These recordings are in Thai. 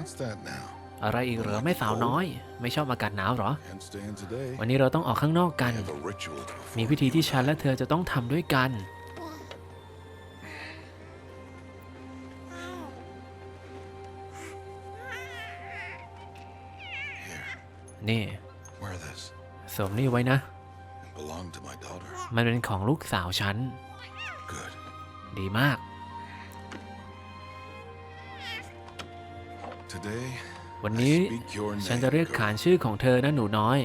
What's that now? อะไรอีกเหรอแม่สาวน้อย ไม่ชอบอากาศหนาวเหรอ Can't stay in today. วันนี้เราต้องออกข้างนอกกัน I have a ritual to มี perform. พิธีที่ฉันและเธอจะต้องทำด้วยกัน Here, นี่ wear this. สวมนี่ไว้นะ It belonged to my daughter. มันเป็นของลูกสาวฉัน Good. ดีมาก วัน I นี้ speak your ฉัน name, จะเรียก girl. ขานชื่อของเธอนะหนูน้อย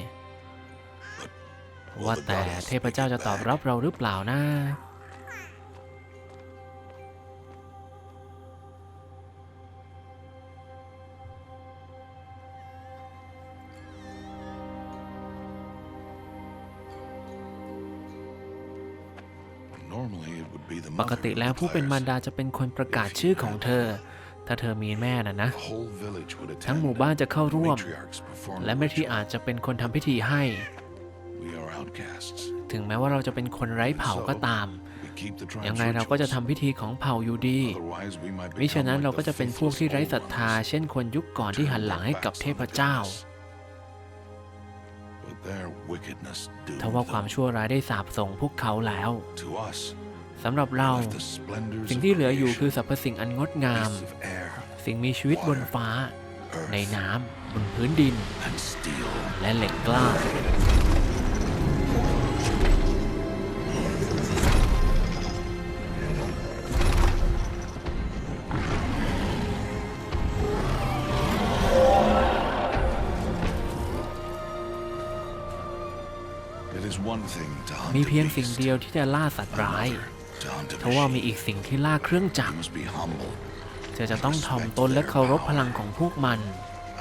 Will ว่า the แต่ goddess เทพเจ้า speak จะตอบ back? รับเราหรือเปล่านะ Normally, it would be the ปก mother ติ who แล้วผู้เป็น declares. มารดาจะเป็นคนประกาศชื่อของเธอ ถ้าเธอมีแม่นะนะ The whole village would ทั้ง attend. หมู่บ้านจะเข้าร่วม Matriarchs perform และ the แม่ที่ ritual. อาจจะเป็นคนทำพิธีให้ We are outcasts. ถึงแม้ว่าเราจะเป็นคนไร้เผ่าก็ตาม We keep the tribe's ยังไงเราก็จะทำ rituals. พิธีของเผ่าอยู่ดี Otherwise, we might มิฉะ become นั้น like เรา the ก็จะเป็นพวกที่ไร้ faithless ศรัทธา old เช่นคนยุคก่อนที่หันหลังให้กับเทพเจ้า ones. But their wickedness ทว่า doomed ความ them. ชั่วร้ายได้สาปส่งพวกเขาแล้ว To us, สำหรับเรา left the splendors สิ่ง of ที่เหลืออยู่ creation, คือสรรพสิ่งอันงดงาม beasts of air, สิ่งมีชีวิตบนฟ้า earth, ในน้ำบนพื้นดิน and steel. และเหล็กกล้า It is one thing to hunt มี a เพียงสิ่ง beast, เดียวที่จะล่าสัตว์ร้าย another to hunt a ทว่ามี machine. อีกสิ่งที่ล่าเครื่องจัก You ร must be humble. เธอจะต้องถ่อมตนและเคารพพลังของพวกมัน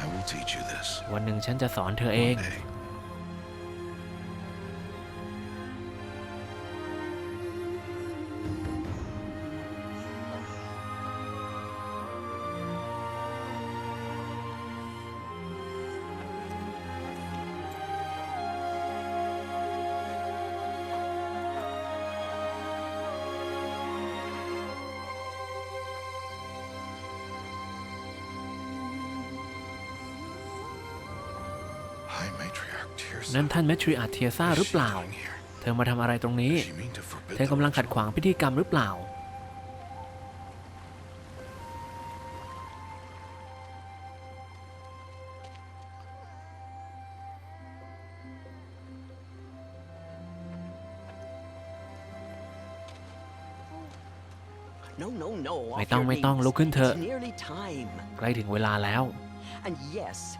I will teach you this วันหนึ่งฉันจะสอนเธอเอง นั่นท่านแมทริอาเทียซา What is หรือ she เปล่า doing here? เธอมาทำอะไรตรงนี้ Does she mean to forbid เธอกำลังขัดขวางพิธีกรรมหรือเปล่า No, no, no. ไม่ off ต้อง your ไม่ต้อง knees. ลุกขึ้นเถอะ It's nearly time. ใกล้ถึงเวลาแล้ว And yes,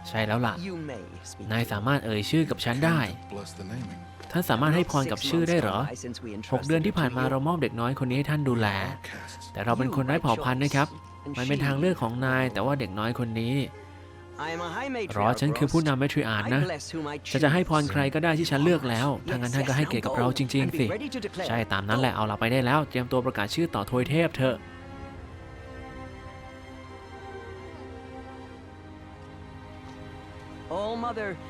ใช่แล้วล่ะ you may speak. นายสามารถเอ่ยชื่อกับฉันได้ Can't bless the naming. ท่านสามารถให้พรกับ Six ชื่อ months ได้เหรอ gone by since we หก entrusted เดือนที่ it ผ่าน to มา you. เรามอบเด็กน้อยคนนี้ให้ท่านดูแล Outcasts. แต่เราเป็นคนไร้เผ่าพันธุ์นะครับ มันเป็นทางเลือกของนาย แต่ว่าเด็กน้อยคนนี้ I am a high รอ matriarch, ฉันคือผู้ Rost. นำแมทริอาร์ I นะ bless whom I ฉันจะให้พร choose. ใครก็ได้ที่ฉันเลือกแล้วทางนั้นท่านก็ให้เกียรติกับเราจริง ๆ สิ And be ready to declare. ใช่ตามนั้นแหละเอาเราไปได้แล้ว เตรียมตัวประกาศชื่อต่อทวยเทพเถอะ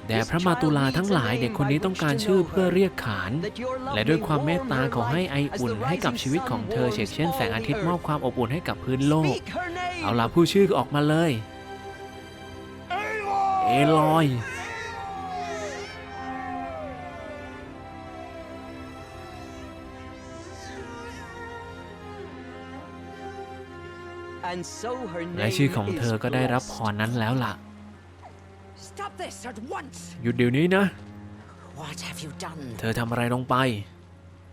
แด่ this พระมาตุลา child ทั้งหลาย needs a เด็กคนนี้ name ต้องการ by which to ชื่อ know เพื่อ her. เรียกขาน That your love และด้วย may ความเมต warm ตา her ขอให้ life ไอ as อุ่น the ให้กับ rising ชีวิตของเธอ sun เฉกเช่น warms แสงอาทิตย์ all ม the อบความอบอุ่นให้กับพื้นโลก Speak her name. เอาล่ะผู้ชื่อออกมาเลย เอลอย And so her และชื่อของ name เธอ is ก็ได้รับพร blessed. นั้นแล้วล่ะ หยุดเดี๋ยวนี้นะ What have you done? เธอทำอะไรลงไป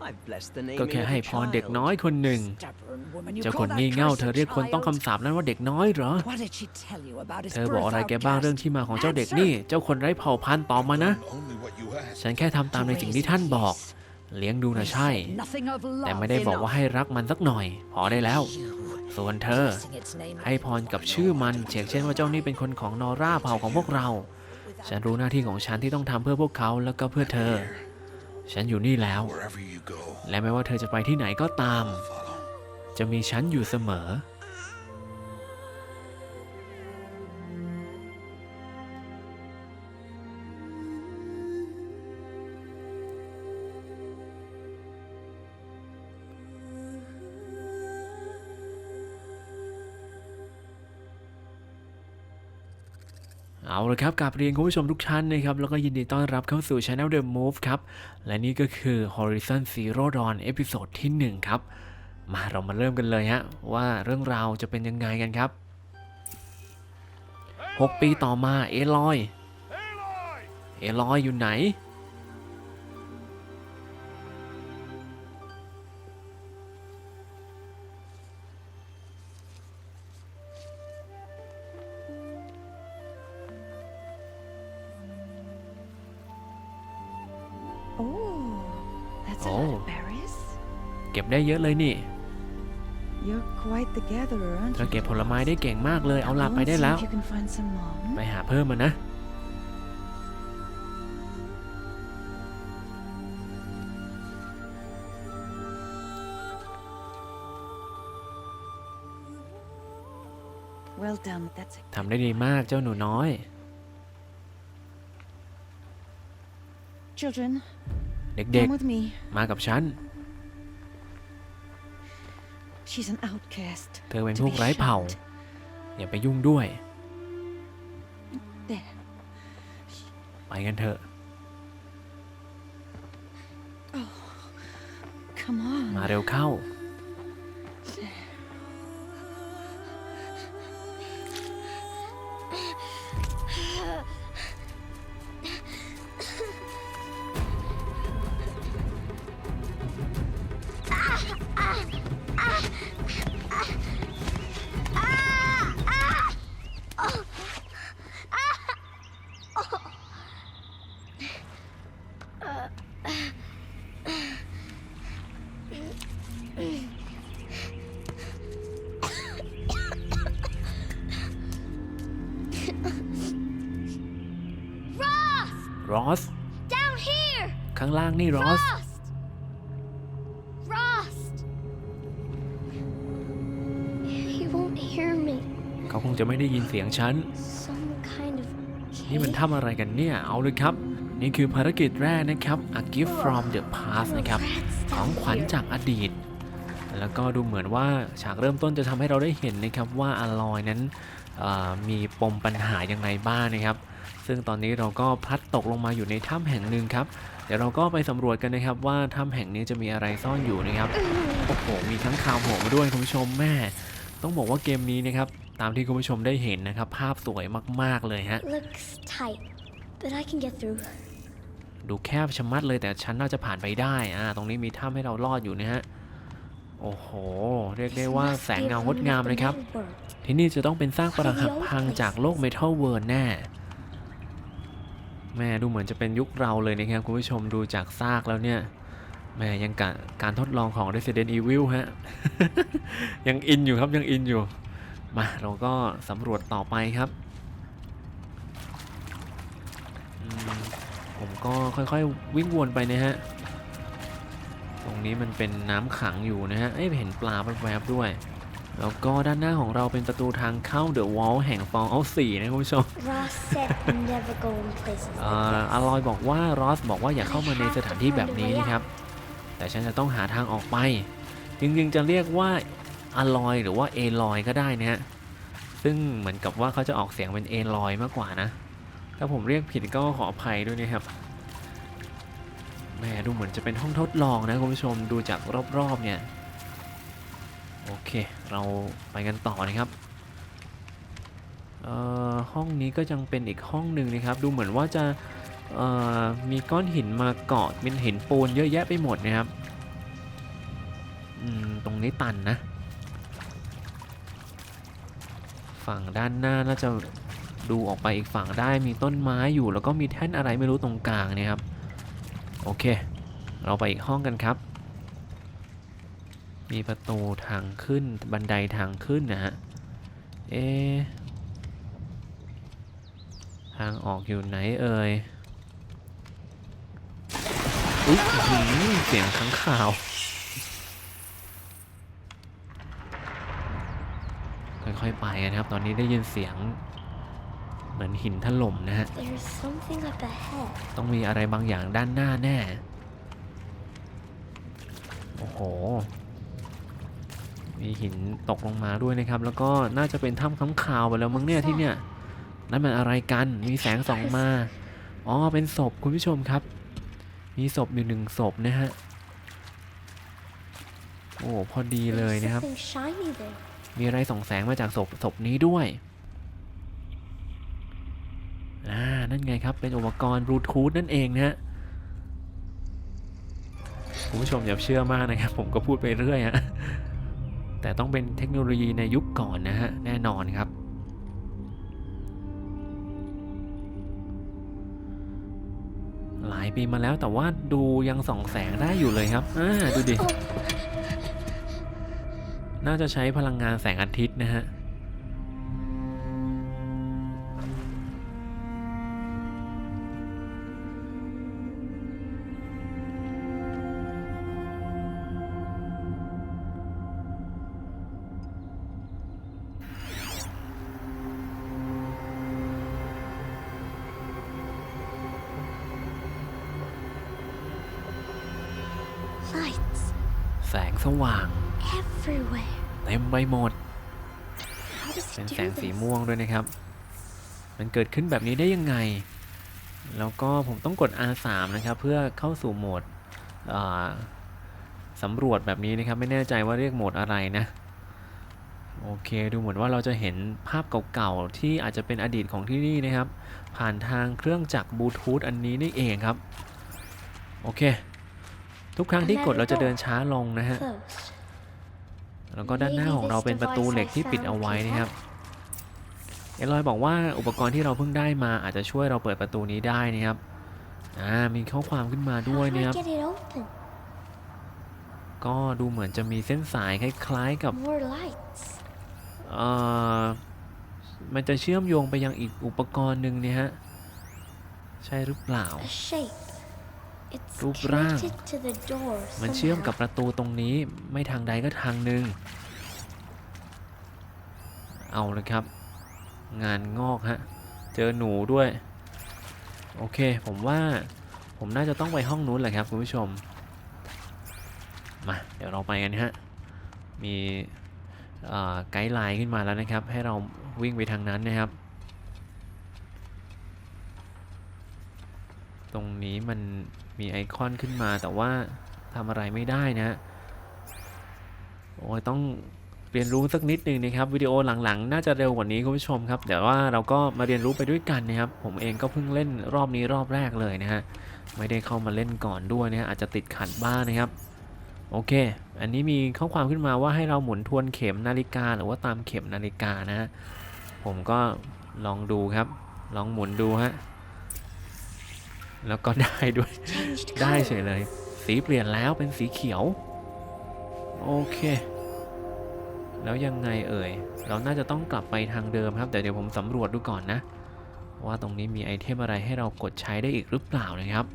I've blessed the ก็ naming แค่ of ให้ a พรเด็ก child. น้อยคนหนึ่ง Stubborn woman, you เจ้า call คน that งี่เง่า cursed เธอเรียกคนต้อง child? คำสาปนั้นว่าเด็กน้อยเหรอ What did she tell you about his เธอบอกอะไร birth แกบ้างเรื่องที่มาของเจ้าเด็กนี่ เจ้าคนไร้เผ่าพันธุ์ตอบมานะ Only what you asked. ฉันแค่ทำตามในสิ่งที่ท่านบอก เลี้ยงดูนะใช่ Nothing of แต่ love ไม่ได้บอกว่าให้รักมันสักหน่อย พอได้แล้ว you. ส่วนเธอ Placing its name ให้พรกับชื่อมันเฉกเช่นว่าเจ้านี่เป็นคนของนอร่าเผ่าของพวกเรา ฉันรู้หน้าที่ของฉันที่ต้องทำเพื่อพวกเขาแล้วก็เพื่อเธอ ฉันอยู่นี่แล้ว และไม่ว่าเธอจะไปที่ไหนก็ตาม จะมีฉันอยู่เสมอ ละครับกับเรียนคุณผู้ชมทุกท่านนะครับ แล้วก็ยินดีต้อนรับเข้าสู่ Channel The Move ครับ และนี่ก็คือ Horizon Zero Dawn เอพิโซดที่ 1 ครับ มาเรามาเริ่มกันเลยฮะ ว่าเรื่องราวจะเป็นยังไงกันครับ 6 ปีต่อมาเอลอย เอลอยอยู่ไหน เก็บได้เยอะเลยนี่ You're quite the gatherer, aren't เธอ you? เก็บผลไม้ได้เก่งมากเลย เอาล่ะ Come ไป on, ได้ see แล้ว if you can find some more. hmm? ไปหาเพิ่มมานะ Well done. That's it. ทำได้ดีมากเจ้าหนูน้อย Children, เด็ก come with me. ๆมากับฉัน She's an outcast. เธอเป็น To พ be วกไร้เผ่า shunned. อย่าไปยุ่งด้วย There. ไปกันเถอะ Come on. มาเร็วเข้า รอส Down here! ข้างล่างนี่รอส Frost! Frost! He won't hear me. เขาคงจะไม่ได้ยินเสียงฉัน Some kind of นี่มัน cake. ทำอะไรกันเนี่ย เอาเลยครับ นี่คือภารกิจแรกนะครับ A gift from the past นะครับ ของขวัญจากอดีต แล้วก็ดูเหมือนว่าฉากเริ่มต้นจะทำให้เราได้เห็นนะครับว่าอลอยนั้นเอ่อมีปมปัญหายังไงบ้างนะครับ ซึ่งตอนนี้เราก็พลัดตกลงมาอยู่ในถ้ำแห่งหนึ่งครับ เดี๋ยวเราก็ไปสำรวจกันนะครับว่าถ้ำแห่งนี้จะมีอะไรซ่อนอยู่นะครับ โอ้โห มีทั้งข่าวโผล่มาด้วยคุณผู้ชมแม่ ต้องบอกว่าเกมนี้นะครับ ตามที่คุณผู้ชมได้เห็นนะครับ ภาพสวยมาก ๆ เลยฮะ Looks tight, but I can get through. ดูแคบชะมัดเลยแต่ฉันน่าจะผ่านไปได้ อ่า ตรงนี้มีถ้ำให้เราลอดอยู่นะฮะ โอ้โห เรียกได้ว่า Must แสง be a เงางด remnant งาม of the เลยครับ metal world. ที่นี่จะต้องเป็นซากปรักหักพังจากโลกเมทัลเวิร์แน่ แม่ดูเหมือนจะเป็นยุคเราเลยนะครับคุณผู้ชมดูจากซากแล้วเนี่ยแม่ยังกะการทดลองของ Resident Evil ฮะ ยังอินอยู่ครับยังอินอยู่ มาเราก็สำรวจต่อไปครับ ผมก็ค่อยๆวิ่งวนไปนะฮะ ตรงนี้มันเป็นน้ำขังอยู่นะฮะ เอ้ยเห็นปลาแวบๆด้วย แล้วก็ด้านหน้าของเราเป็นประตูทางเข้าเดอะวอลแห่งฟองเอาสี่นะคุณผู้ชม Ross said never go in places เอ่ like อ this. อลอยบอกว่ารอสบอกว่าอย่าเข้ามาในสถานที่แบบนี้นะครับ แต่ฉันจะต้องหาทางออกไป จริงๆจะเรียกว่าอลอยหรือว่าเอลอยก็ได้นะฮะ ซึ่งเหมือนกับว่าเขาจะออกเสียงเป็นเอลอยมากกว่านะ ถ้าผมเรียกผิดก็ขออภัยด้วยนะครับ แหม่ดูเหมือนจะเป็นห้องทดลองนะคุณผู้ชมดูจากรอบๆเนี่ย โอเค เราไปกันต่อนะครับเอ่อห้องนี้ก็ยังเป็นอีกห้องหนึ่งนะครับ ดูเหมือนว่าจะเอ่อมีก้อนหินมาเกาะเป็นหินปูนเยอะแยะไปหมดนะครับอืมตรงนี้ตันนะ ฝั่งด้านหน้าน่าจะดูออกไปอีกฝั่งได้มีต้นไม้อยู่แล้วก็มีแท่นอะไรไม่รู้ตรงกลางเนะครับ โอเค เราไปอีกห้องกันครับ มีประตูทางขึ้นบันไดทางขึ้นนะฮะ เอะทางออกอยู่ไหนเอ่ยอุ๊ยอื้อหือเสียงข้างข่าวค่อยๆไปกันนะครับ ตอนนี้ได้ยินเสียงเหมือนหินถล่มนะฮะ There's something up ahead. ต้องมีอะไรบางอย่างด้านหน้าแน่ โอ้โห มีหินตกลงมาด้วยนะครับ แล้วก็น่าจะเป็นถ้ำค้างคาวไปแล้วมั้งเนี่ยที่เนี่ยนั่นมันอะไรกันมีแสงส่องมาอ๋อเป็นศพคุณผู้ชมครับ มีศพอยู่หนึ่งศพนะฮะโอ้พอดีเลย There's นะครับ something shiny there. มีอะไรส่องแสงมาจากศพศพนี้ด้วยอ่านั่นไงครับ เป็นอุปกรณ์บลูทูธนั่นเองนะฮะคุณผู้ชมอย่าเชื่อมากนะครับ ผมก็พูดไปเรื่อยฮะ แต่ต้องเป็นเทคโนโลยีในยุคก่อนนะฮะ แน่นอนครับ หลายปีมาแล้วแต่ว่าดูยังส่องแสงได้อยู่เลยครับอ่าดูดิ น่าจะใช้พลังงานแสงอาทิตย์นะฮะ เป็น he แส do งสี this? ม่วงด้วยนะครับ มันเกิดขึ้นแบบนี้ได้ยังไง แล้วก็ผมต้องกด R3 นะครับ เพื่อเข้าสู่โหมดอ่าสำรวจแบบนี้นะครับ ไม่แน่ใจว่าเรียกโหมดอะไรนะโอเค ดูเหมือนว่าเราจะเห็นภาพเก่าๆ ที่อาจจะเป็นอดีตของที่นี่นะครับ ผ่านทางเครื่องจักรบลูทูธอันนี้นี่เองครับ โอเค ทุกครั้งที่กดเราจะเดินช้าลงนะฮะ Closed. แล้วก็ด้านหน้าของเราเป็นประตูเหล็กที่ปิดเอาไว้นะครับเอลอยบอกว่าอุปกรณ์ที่เราเพิ่งได้มาอาจจะช่วยเราเปิดประตูนี้ได้นะครับอ่ามีข้อความขึ้นมา How ด้วย do I นะครับ get it open? ก็ดูเหมือนจะมีเส้นสายคล้ายๆกับ More lights. เอ่อมันจะเชื่อมโยงไปยังอีกอุปกรณ์หนึ่งเนี่ยฮะใช่หรือเปล่า A shape. It's รูปร่าง connected to the door มันเชื่อมกับ somehow. ประตูตรงนี้ไม่ทางใดก็ทางหนึ่ง เอาเลยครับ งานงอกฮะ เจอหนูด้วย โอเค ผมว่าผมน่าจะต้องไปห้องนู้นแหละครับคุณผู้ชม มา เดี๋ยวเราไปกันฮะ มีเอ่อไกด์ไลน์ขึ้นมาแล้วนะครับ ให้เราวิ่งไปทางนั้นนะครับ ตรงนี้มัน มีไอคอนขึ้นมาแต่ว่าทำอะไรไม่ได้นะฮะโอ้ยต้องเรียนรู้สักนิดหนึ่งนะครับวิดีโอหลังๆ น่าจะเร็วกว่านี้คุณผู้ชมครับเดี๋ยวว่าเราก็มาเรียนรู้ไปด้วยกันนะครับ ผมเองก็เพิ่งเล่นรอบนี้รอบแรกเลยนะฮะไม่ได้เข้ามาเล่นก่อนด้วยนะฮะอาจจะติดขัดบ้างนะครับโอเค อันนี้มีข้อความขึ้นมาว่าให้เราหมุนทวนเข็มนาฬิกา หรือว่าตามเข็มนาฬิกานะฮะผมก็ลองดูครับ ลองหมุนดูฮะ แล้วก็ได้ด้วย Changed ได้เฉ color. ยเลย สีเปลี่ยนแล้วเป็นสีเขียว โอเค แล้วยังไงเอ่ย เราน่าจะต้องกลับไปทางเดิมครับ แต่เดี๋ยวผมสำรวจดูก่อนนะ ว่าตรงนี้มีไอเทมอะไรให้เรากดใช้ได้อีกหรือเปล่านะครับ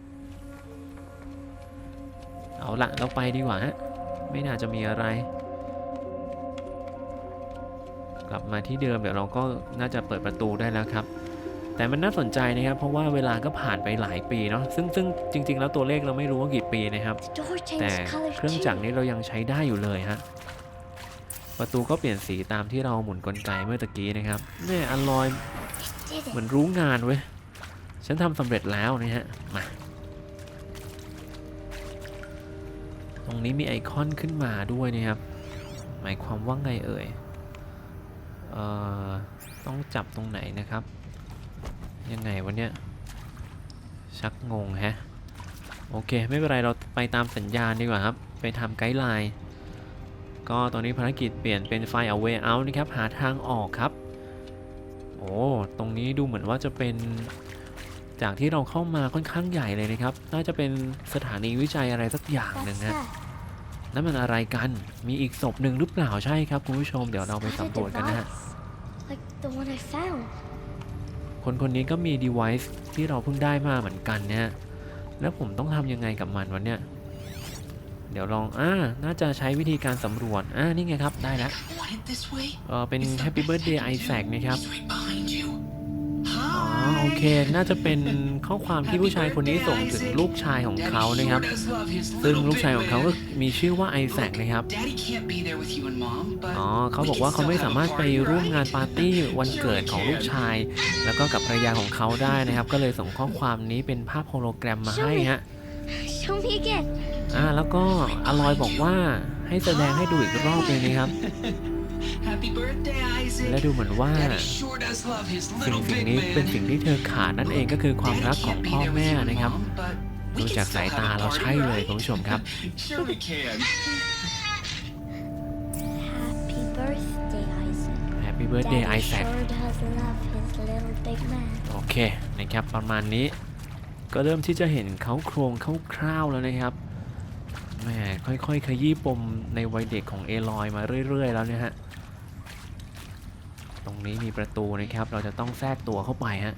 เอาละเราไปดีกว่าฮะ ไม่น่าจะมีอะไร กลับมาที่เดิมเดี๋ยวเราก็น่าจะเปิดประตูได้แล้วครับ แต่มันน่าสนใจนะครับ เพราะว่าเวลาก็ผ่านไปหลายปีเนาะซึ่งซึ่งจริง ๆ แล้วตัวเลขเราไม่รู้ว่ากี่ปีนะครับ แต่เครื่องจักรนี้เรายังใช้ได้อยู่เลยฮะประตูก็เปลี่ยนสีตามที่เราหมุนกลไกเมื่อตะกี้นะครับเนี่ยอลอยเหมือนรู้งานเว้ยฉันทำสำเร็จแล้วนะฮะมาตรงนี้มีไอคอนขึ้นมาด้วยนะครับ หมายความว่าไงเอ่ยเอ่อต้องจับตรงไหนนะครับ ยังไงวะเนี่ย ชักงงแฮะ โอเค ไม่เป็นไร เราไปตามสัญญาณดีกว่าครับ ไปทำไกด์ไลน์ ก็ตอนนี้ภารกิจเปลี่ยนเป็นไฟล์ away out นะครับ หาทางออกครับ โอ้ ตรงนี้ดูเหมือนว่าจะเป็นจากที่เราเข้ามาค่อนข้างใหญ่เลยนะครับ น่าจะเป็นสถานีวิจัยอะไรสักอย่างหนึ่ง What's นะ that? นั่นมันอะไรกัน มีอีกศพหนึ่งหรือเปล่าใช่ครับคุณผู้ชม เดี๋ยวเราไป Is that a สำรวจกันนะฮะ device? Like the one I found. คนคนนี้ก็มี device ที่เราเพิ่งได้มาเหมือนกันนะฮะแล้วผมต้องทำยังไงกับมันวันเนี้ยเดี๋ยวลอง อ่า น่าจะใช้วิธีการสำรวจ อ่า นี่ไงครับ ได้แล้ว Want it this way? เออเป็น Happy Birthday Isaac นะครับ โอ้อ๋อโอเค น่าจะเป็นข้อความที่ผู้ชายคนนี้ส่งถึงลูกชายของเขานะครับ ซึ่งลูกชายของเขาก็มีชื่อว่าไอแซคนะครับ อ๋อ เขาบอกว่าเขาไม่สามารถไปร่วมงานปาร์ตี้วันเกิดของลูกชาย แล้วก็กับภรรยาของเขาได้นะครับ ก็เลยส่งข้อความนี้เป็นภาพโฮโลแกรมมาให้ฮะ Show me again. อ่า แล้วก็อลอยบอกว่าให้แสดงให้ดูอีกรอบเลยนะครับ Happy birthday, Isaac. และดูเหมือนว่า Daddy sure does love his สิ่ง little สิ่ง big นี้เป็น man. สิ่งที่เธอขาดนั่นเองก็คือความรัก Daddy ของ can't be พ่อ there with แม่ you and นะครับ Mom, but we ดู can จากสาย still ตา have a เรา party, ใช่เลย right? คุณผู้ชมครับ Sure we can. Happy birthday, Isaac. Happy birthday Daddy Isaac sure does love his little big man. โอเคนะครับประมาณนี้ ก็เริ่มที่จะเห็นเขาโครงคร่าวๆแล้วนะครับแหมค่อยๆ ขยี้ปมในวัยเด็กของเอลอยมาเรื่อยๆ แล้วเนี่ยฮะ ตรงนี้มีประตูนะครับ เราจะต้องแทรกตัวเข้าไปฮะ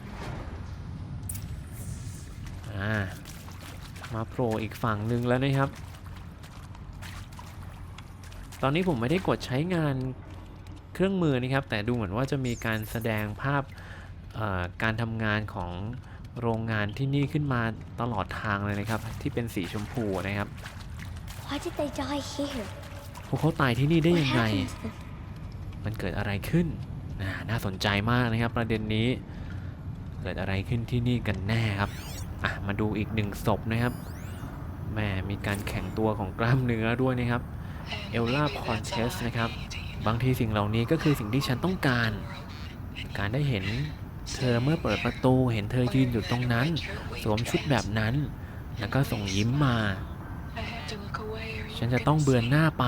อ่ามาโผล่อีกฝั่งหนึ่งแล้วนะครับ ตอนนี้ผมไม่ได้กดใช้งานเครื่องมือนะครับ แต่ดูเหมือนว่าจะมีการแสดงภาพเอ่อการทำงานของโรงงานที่นี่ขึ้นมาตลอดทางเลยนะครับ ที่เป็นสีชมพูนะครับ Why did they die here? พวกเขาตายที่นี่ได้ What ยังไง happened to them? มันเกิดอะไรขึ้น น่าสนใจมากนะครับประเด็นนี้ เกิดอะไรขึ้นที่นี่กันแน่ครับอะมาดูอีกหนึ่งศพนะครับแม่มีการแข่งตัวของกล้ามเนื้อด้วยนะครับเอลล่าคอนเทสนะครับบางทีสิ่งเหล่านี้ก็คือสิ่งที่ฉันต้องการ การได้เห็นเธอเมื่อเปิดประตูเห็นเธอยืนอยู่ตรงนั้น สวมชุดแบบนั้น แล้วก็ส่งยิ้มมา ฉันจะต้องเบือนหน้าไป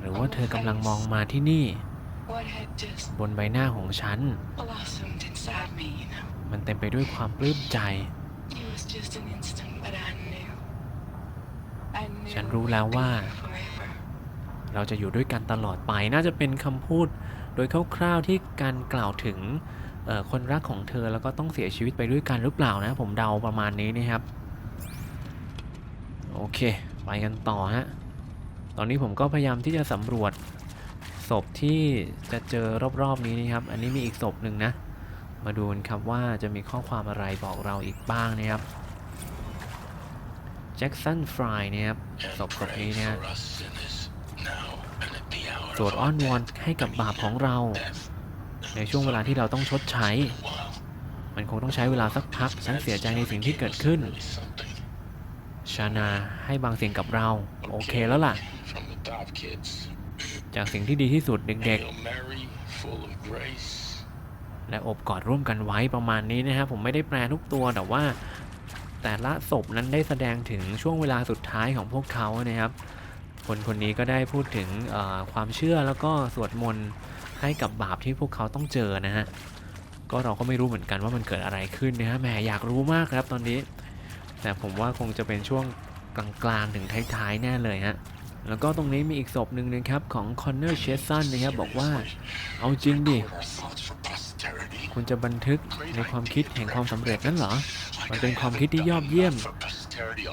หรือว่าเธอกำลังมองมาที่นี่ บนใบหน้าของฉัน มันเต็มไปด้วยความปลื้มใจ ฉันรู้แล้วว่า เราจะอยู่ด้วยกันตลอดไปน่าจะเป็นคำพูดโดยคร่าวๆที่การกล่าวถึงคนรักของเธอแล้วก็ต้องเสียชีวิตไปด้วยกันหรือเปล่านะ ผมเดาประมาณนี้นะครับ โอเค ไปกันต่อฮะ ตอนนี้ผมก็พยายามที่จะสำรวจ ศพที่จะเจอรอบๆนี้นะครับ อันนี้มีอีกศพหนึ่งนะ มาดูกันครับว่าจะมีข้อความอะไรบอกเราอีกบ้างนะครับแจ็คสันฟรายนะครับศพศพนี้เนี่ย for us sinners now and at the hour สวดอ้อนวอนให้กับบาปของเรา ในช่วงเวลาที่เราต้องชดใช้ มันคงต้องใช้เวลาสักพัก ฉันเสียใจในสิ่งที่เกิดขึ้น ชานาให้บางสิ่งกับเรา โอเคแล้วล่ะ จากสิ่งที่ดีที่สุดเด็ก Hail Mary, full of grace. ๆและอบกอดร่วมกันไว้ประมาณนี้นะครับผมไม่ได้แปลทุกตัวแต่ว่า แต่ละศพนั้นได้แสดงถึงช่วงเวลาสุดท้ายของพวกเขานะครับ คนคนนี้ก็ได้พูดถึงเอ่อความเชื่อแล้วก็สวดมนต์ให้กับบาปที่พวกเขาต้องเจอนะฮะก็เราก็ไม่รู้เหมือนกันว่ามันเกิดอะไรขึ้นนะฮะแหมอยากรู้มากครับตอนนี้ แต่ผมว่าคงจะเป็นช่วงกลางๆถึงท้ายๆแน่เลยฮะ แล้วก็ตรงนี้มีอีกศพหนึ่งนะครับของคอนเนอร์เชสซันนะครับบอกว่า เอาจริงดิ คุณจะบันทึกในความคิดแห่งความสำเร็จนั่นเหรอ มันเป็นความคิดที่ยอดเยี่ยม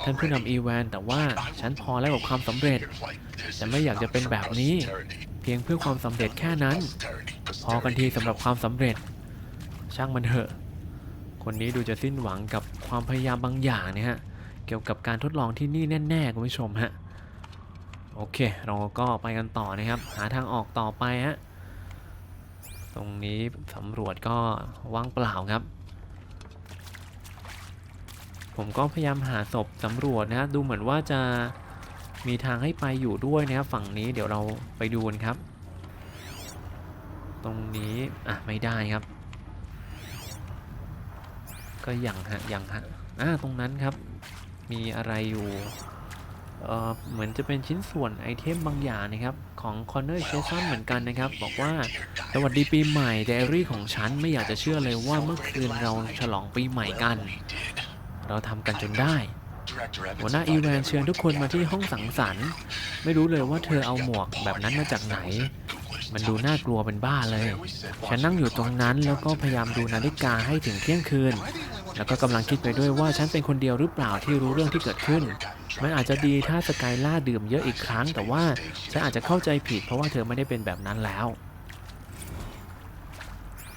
ท่านผู้นำอีแวนแต่ว่าฉันพอแล้วกับความสำเร็จ Like this แต่ไม่อยากจะเป็นแบบนี้ เพียงเพื่อความสำเร็จแค่นั้น พอกันทีสำหรับความสำเร็จ ช่างมันเถอะ คนนี้ดูจะสิ้นหวังกับความพยายามบางอย่างนะฮะ เกี่ยวกับการทดลองที่นี่แน่ๆคุณผู้ชมฮะ โอเค เราก็ไปกันต่อนะครับ หาทางออกต่อไปฮะ ตรงนี้สำรวจก็ว่างเปล่าครับ ผมก็พยายามหาศพสำรวจนะฮะดูเหมือนว่าจะมีทางให้ไปอยู่ด้วยนะครับฝั่งนี้เดี๋ยวเราไปดูกันครับ ตรงนี้อะไม่ได้ครับ ก็ยังฮะยังฮะอ่าตรงนั้นครับ มีอะไรอยู่ เหมือนจะเป็นชิ้นส่วนไอเทมบางอย่างนะครับ ของ Corner c h e s o n เหมือนกันนะครับ บอกว่า สวัสดีปีใหม่ไดอารี่ของฉันไม่อยากจะเชื่อเลยว่าเมื่อคืนเราฉลองปีใหม่กัน เราทำกันจนได้ หัวหน้าอีแวนเชิญทุกคนมาที่ห้องสังสรรค์ ไม่รู้เลยว่าเธอเอาหมวกแบบนั้นมาจากไหน มันดูน่ากลัวเป็นบ้าเลย ฉันนั่งอยู่ตรงนั้นแล้วก็พยายามดูนาฬิกาให้ถึงเที่ยงคืน แล้วก็กำลังคิดไปด้วยว่าฉันเป็นคนเดียวหรือเปล่าที่รู้เรื่องที่เกิดขึ้น มันอาจจะดีถ้าสกายล่าดื่มเยอะอีกครั้ง แต่ว่าฉันอาจจะเข้าใจผิด เพราะว่าเธอไม่ได้เป็นแบบนั้นแล้ว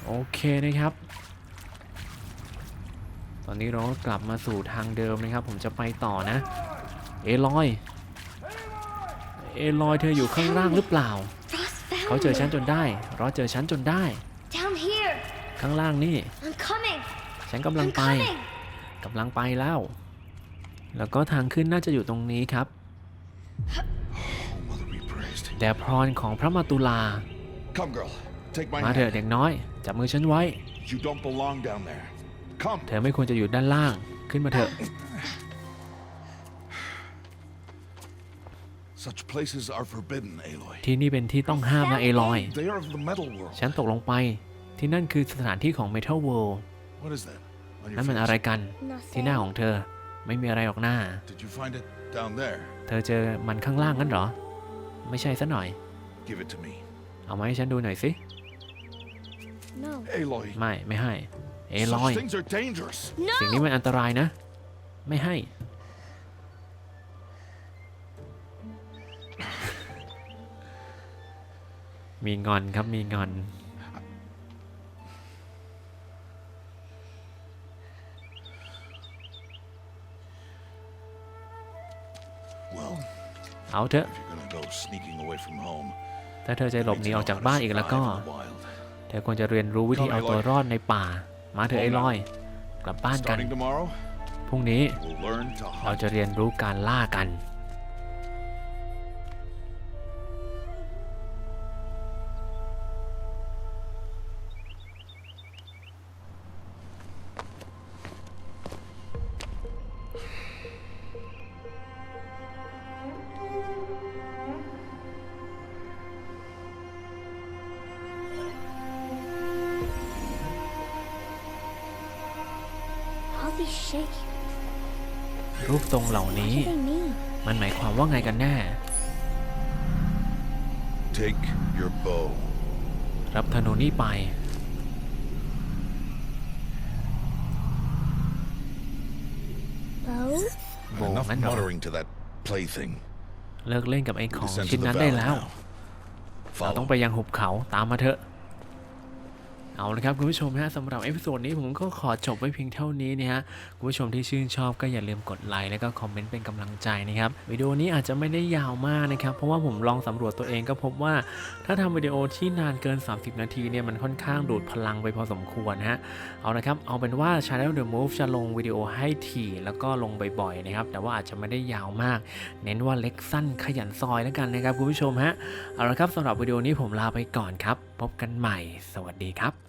โอเคนะครับ ตอนนี้เราก็กลับมาสู่ทางเดิมนะครับ ผมจะไปต่อนะ เอลอย เอลอยเธออยู่ข้างล่างหรือเปล่า Ross found เขาเจอฉัน me. จนได้รอเจอฉันจนได้ Down here. ข้างล่างนี่ I'm coming. ฉันกำลัง I'm ไป coming. กำลังไปแล้ว แล้วก็ทางขึ้นน่าจะอยู่ตรงนี้ครับ Oh, Mother be praised. แด่พรของพระมาตุลา Come, girl. Take my มาเถอะ hand. เด็กน้อย จับมือฉันไว้ You don't belong down there. Come. เธอไม่ควรจะอยู่ด้านล่าง ขึ้นมาเถอะ Such places are forbidden, Aloy. ที่นี่เป็นที่ต้องห้ามนะเอลอย They are of the metal world. ฉันตกลงไป ที่นั่นคือสถานที่ของ Metal World What is that? On นั่ your นมัน face? อะไรกัน ที่หน้า Nothing. ของเธอ ไม่มีอะไรหรอกหน้า Did you find it down there? เธอเจอมันข้างล่างงั้นเหรอ ไม่ใช่ซะหน่อย Give it to me. เอามาให้ฉันดูหน่อยสิ No. Aloy. ไม่ ไม่ให้ เอลอย Such things are dangerous. สิ่งนี้มันอันตรายนะ ไม่ให้ มีงอนครับมีงอน เอาเถอะ if you're gonna go sneaking away from home, ถ้าเธอจะหลบหนี need to ออก know จาก how to บ้านอีกแล้วก็ survive in the wild. เธอควรจะเรียนรู้วิธีเอาตัวรอดในป่า มาเถอะไอ้ลอย กลับบ้านกัน Starting tomorrow, พรุ่งนี้ we'll learn to เรา hunt. จะเรียนรู้การล่ากัน โบ Enough งั้นเหรอ muttering to that plaything. เลิกเล่นกับไอ้ของ Descend ชิ้ to น the นั้นได้ valley แล้ว now. เราต้อง Follow. ไปยังหุบเขาตามมาเถอะ เอาละครับคุณผู้ชมฮะสำหรับเอพิโซดนี้ผมก็ขอจบไว้เพียงเท่านี้นะฮะคุณผู้ชมที่ชื่นชอบก็อย่าลืมกดไลค์แล้วก็คอมเมนต์เป็นกำลังใจนะครับวิดีโอนี้อาจจะไม่ได้ยาวมากนะครับเพราะว่าผมลองสำรวจตัวเองก็พบว่า ถ้าทำวิดีโอที่นานเกิน 30 นาทีเนี่ยมันค่อนข้างดูดพลังไปพอสมควรนะฮะเอาละครับเอาเป็นว่า Channel The Move จะลงวิดีโอให้ถี่แล้วก็ลงบ่อยๆนะครับแต่ว่าอาจจะไม่ได้ยาวมาก เน้นว่าเล็กสั้นขยันซอยแล้วกันนะครับคุณผู้ชมฮะเอาละครับสำหรับวิดีโอนี้ผมลาไปก่อนครับ พบกันใหม่ สวัสดีครับ